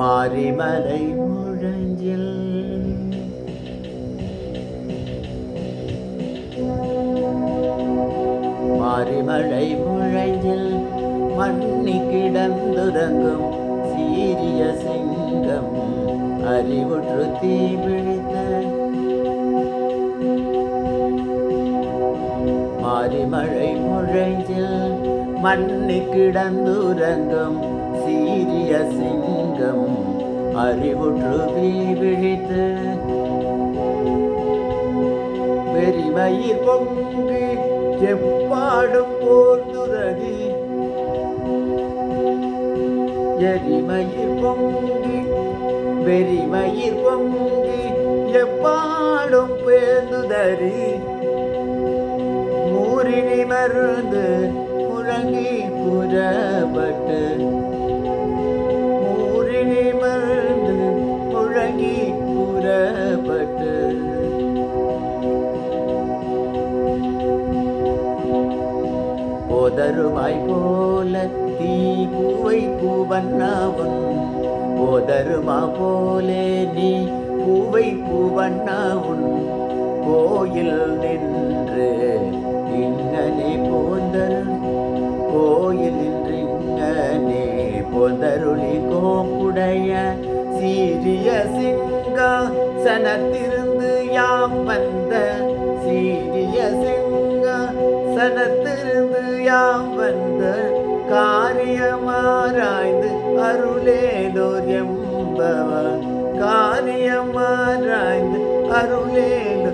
மாரிமலை முழஞ்சில் மாரிமலை முழஞ்சில் மண்ணி கிடந்துறங்கும் சீரிய சிங்கம் அறிவுற்று தீ பிடித்த மாரிமழை முழஞ்சில் மண்ணி கிடந்துறங்கும் சீரிய சிங்கம் அறிவுற்று தீ விழித்து பெருமயிர் பொங்கி செப்பாடும் போர்துரதி எரிமயிர் பொங்கி வெறிமயிர் பொங்கி எப்பாடும் பேர்ந்துதறி. மருந்து முழங்கி புறப்பட்டு மூரினி முழங்கி புறப்பட்டு. போதருமாய் போல தீ பூவை பூவண்ணாவும் போதருமா போலே நீ பூவை பூவண்ணாவும் கோயில் நின்று இங்கனே புதல் கோயில் நின்று இங்கனே போந்தருளி கோப்புடைய சீரிய சிங்கா சனத்திருந்து யாம் வந்த சீரிய சிங்கா சனத்திருந்து யாம் வந்த காரியமாராய்ந்து அருளேலோர் எம்பவ காரியமாராய்ந்து அருளேலோ